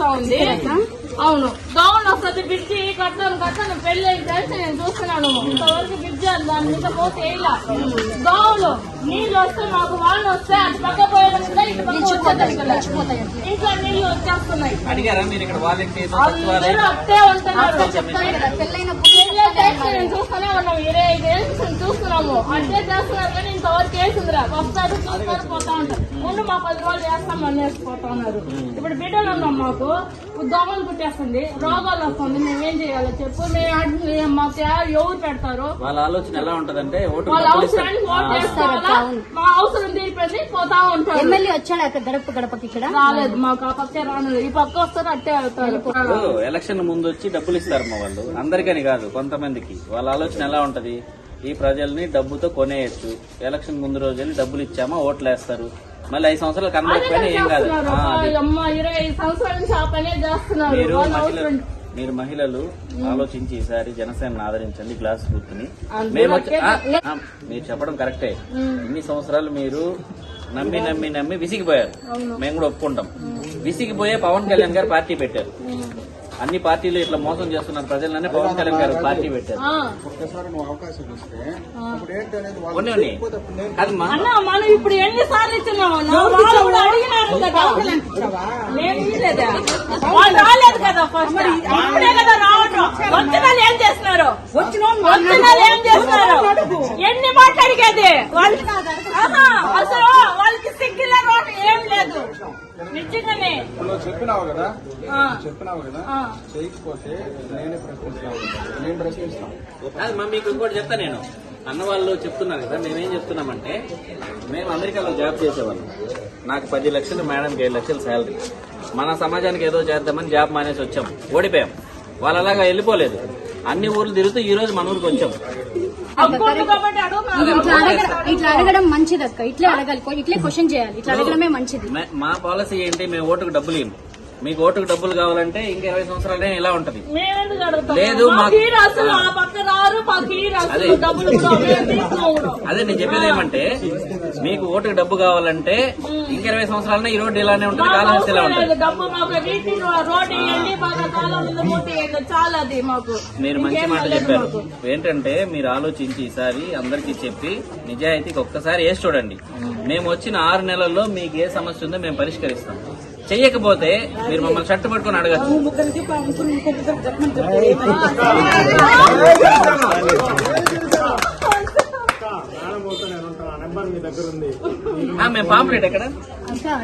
చేస్తా ఉంది. అవును. గౌన్ వస్తుంది బ్రిడ్జి కట్టాను కట్టాను పెళ్ళి తెలిసి నేను చూస్తున్నాను. ఇంతవరకు బ్రిడ్జి అని దాని మీద పోతే ఇలా గౌలు నీళ్ళు వస్తే మాకు వాళ్ళు వస్తే అటు పక్క పోయేటప్పుడు ఇటు పక్క ఇంట్లో నీళ్ళు వచ్చేస్తున్నాయి. అడిగారా మీరు ఇక్కడ వాలంటీర్ అందరూ అట్టే నేను చూస్తూనే ఉన్నాం ఇరవై ఐదు ఏళ్ళు చూస్తున్నాము. అట్టే చేస్తున్నారు కానీ ఇంతవరకు వేసిందిరా వస్తారు చూస్తారు పోతా ఉంటారు. ముందు మా పది రోజులు చేస్తాం అనేసి పోతా ఉన్నారు. ఇప్పుడు బిడ్డలు ఉన్నాం మాకు. దోమలు పుట్టేస్తుంది రోగాలు వస్తుంది. మేము ఏం చేయాలో చెప్పు. మేము మాకు ఎవ- ఎవరు పెడతారు? వాళ్ళ ఆలోచన ఎలా ఉంటదంటే ఓటు వాళ్ళ. అవసరానికి ఓటు మా అవసరం తీరిపోయింది పోతా ఉంటారు. ఎమ్మెల్యే వచ్చాడు అక్కడ గడప గడపకి ఇక్కడ? రాలేదు మాకు ఆ పక్కే రాను. ఈ పక్క వస్తారు అట్టే ఇప్పుడు ఎలక్షన్ ముందు వచ్చి డబ్బులు ఇస్తారు మా వాళ్ళు. అందరికని కాదు కొంతమందికి. వాళ్ళ ఆలోచన ఎలా ఉంటది? ఈ ప్రజల్ని డబ్బుతో కొనేయచ్చు. ఎలక్షన్ ముందు రోజు వెళ్ళి డబ్బులు ఇచ్చామా? ఓట్లు వేస్తారు మళ్ళీ ఐదు సంవత్సరాలు కనబడకపోయినా ఏం కాదు. మీరు మహిళలు మీరు మహిళలు ఆలోచించి ఈసారి జనసేన ఆదరించండి గ్లాస్ గుర్తుని మేము మీరు చెప్పడం కరెక్టే. ఇన్ని సంవత్సరాలు మీరు నమ్మి నమ్మి నమ్మి విసిగిపోయారు. మేము కూడా ఒప్పుకుంటాం. విసిగిపోయే పవన్ కళ్యాణ్ గారు పార్టీ పెట్టారు. అన్ని పార్టీలు ఇట్లా మోసం చేస్తున్నారు ప్రజలనే పవన్ కళ్యాణ్ గారు పార్టీ పెట్టారు. అప్పుడు మనం ఇప్పుడు ఎన్ని సార్లు ఇచ్చినాము రాలేదు కదా ఫస్ట్ ఇప్పుడే కదా రావటం. వచ్చిన ఏం చేస్తున్నారు? వచ్చిన ఏం చేస్తున్నారు? ఎన్ని మాటలు అడిగేది వాళ్ళు ఆహా, అసలు వాళ్ళకి సిగ్గుల రోడ్డు ఏం లేదు నిజంగానే. నువ్వు చెప్పినావు కదా? ఆ. చెప్పినావు కదా. చేయకపోతే నేనే ప్రశ్నిస్తాను. నేను ప్రశ్నిస్తాను. కాదమ్మా మీకు ఇంకోటి చెప్తా నేను. అన్న వాళ్ళు చెప్తున్నారు కదా మేమేం చెప్తున్నామంటే మేము అమెరికాలో జాబ్ చేసేవాళ్ళం. నాకు పది లక్షలు మేడంకి ఏడు లక్షలు శాలరీ మన సమాజానికి ఏదో చేద్దామని జాబ్ మానేసి వచ్చాం. ఓడిపోయాం. వాళ్ళలాగా వెళ్ళిపోలేదు. అన్ని ఊర్లు తిరుగుతూ ఈ రోజు మన ఊరికి వచ్చాం. ఇట్లా అడగడం ఇట్లా అడగడం మంచిది అక్క. ఇట్లే అడగాలి. ఇట్లే క్వశ్చన్ చేయాలి. ఇట్లా అడగడమే మంచిది. మే- మా పాలసీ ఏంటి? మేము ఓటుకు డబ్బులు ఇవ్వం మీకు ఓటుకు డబ్బులు కావాలంటే ఇంకా ఇరవై సంవత్సరాలే ఇలా ఉంటది. లేదు. అదే నేను చెప్పేది ఏమంటే మీకు ఓటుకు డబ్బు కావాలంటే ఇంక ఇరవై సంవత్సరాలనే ఈ రోడ్డు ఇలానే ఉంటుంది. మాకు కాలం ఇలా ఉంటుంది మీరు మంచి మాట చెప్పారు. ఏంటంటే మీరు ఆలోచించి ఈసారి అందరికీ చెప్పి నిజాయితీకి ఒక్కసారి వేసి చూడండి. మేము వచ్చిన ఆరు నెలల్లో మీకు ఏ సమస్య ఉందో మేము పరిష్కరిస్తాం. చెయ్యకపోతే మీరు మమ్మల్ని షర్ట్ పట్టుకొని అడగచ్చు ఆ, మేము పాంప్లెట్ ఎక్కడ అక్క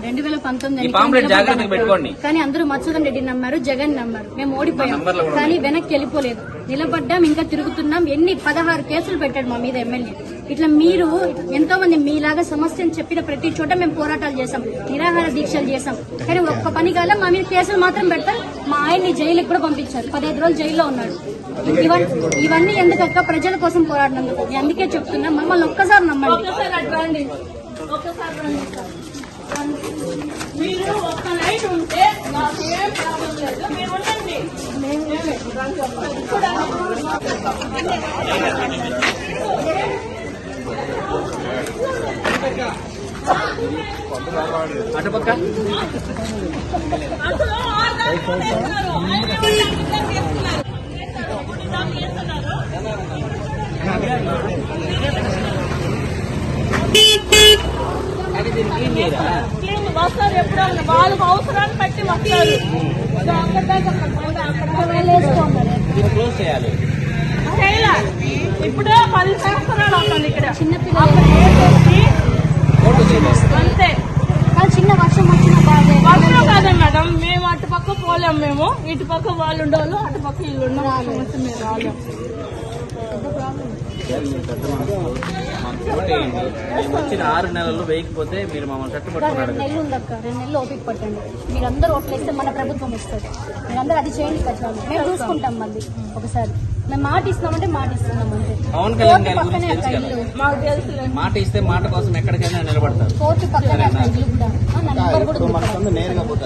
రెండు వేల పంతొమ్మిది ఈ పాంప్లెట్ జాగ్రత్తగా పెట్టుకోండి. కానీ అందరూ మధుసూదన్ రెడ్డి నమ్మారు జగన్ నమ్మారు. మేము ఓడిపోయాం. కానీ వెనక్కి వెళ్ళిపోలేదు. నిలబడ్డాం ఇంకా తిరుగుతున్నాం. ఎన్ని పదహారు కేసులు పెట్టాడు మా మీద ఎమ్మెల్యే. ఇట్లా మీరు ఎంతో మంది మీలాగా సమస్యను చెప్పిన ప్రతి చోట మేము పోరాటాలు చేశాం నిరాహార దీక్షలు చేశాం. కానీ ఒక్క పని కాల మా మీద కేసులు మాత్రం పెడతారు. మా ఆయన్ని జైలుకి కూడా పంపించారు. పదిహేను రోజులు జైల్లో ఉన్నాడు. ఇవన్నీ ఇవన్నీ ఎందుకక్క ప్రజల కోసం పోరాడినందుకు? అందుకే చెప్తున్నా మమ్మల్ని ఒక్కసారి నమ్మండి. మీరు ఒక్క నైట్ ఉంటే నాకు ఏం ప్రాబ్లం లేదు. మీరు ఉండండి. మేమే రండి ఒక్కసారి. చూడండి. అటుపక్క అసలు ఆరు దాకా చేస్తున్నారు. ఐదు దాకా చేస్తున్నారు. మూడు దాకా చేస్తున్నారు. క్లీన్ వస్తారు ఎప్పుడన్నా వాళ్ళకి అవసరాన్ని బట్టి వస్తారు చేయాలి ఇప్పుడు పది సంవత్సరాలు అవుతుంది ఇక్కడ చిన్నపిల్లలు. అక్కడ వేసేసి ఫోటో చేయాలి అంతే కానీ చిన్న వర్షం వచ్చిన బాధే వర్షం కాదే మేడం మేము అటు పోలేం మేము. ఇటు పక్క వాళ్ళు ఉండేవాళ్ళు అటు పక్క వీళ్ళు ఉన్నాం సమస్య మేము రాలేం వచ్చిన ఆరు నెలలు వేయకపోతే మీరు మమ్మల్ని పట్టుకొని రెండు నెలలు ఉందక్క. రెండు నెలలు ఓపిక పట్టండి. మీరందరూ ఓట్లేస్తే మన ప్రభుత్వం వస్తుంది. మీరందరూ అది చేయండి కదా మేము చూసుకుంటాం మళ్ళీ ఒకసారి. మేము మాట ఇస్తున్నామంటే మాట ఇస్తున్నాం అంతే. పవన్ కళ్యాణ్ గారి కోర్టు గురించి పక్కనే తెలుసు అక్క కదా. ఇల్లు మాకు తెలుసు మాట ఇస్తే మాట కోసం ఎక్కడికైనా నిలబడతారు. కోర్టు పక్కనే అక్క ఇల్లు కూడా. ఆ, నా నెంబర్ కూడా ఉంది నేరుగా పోతే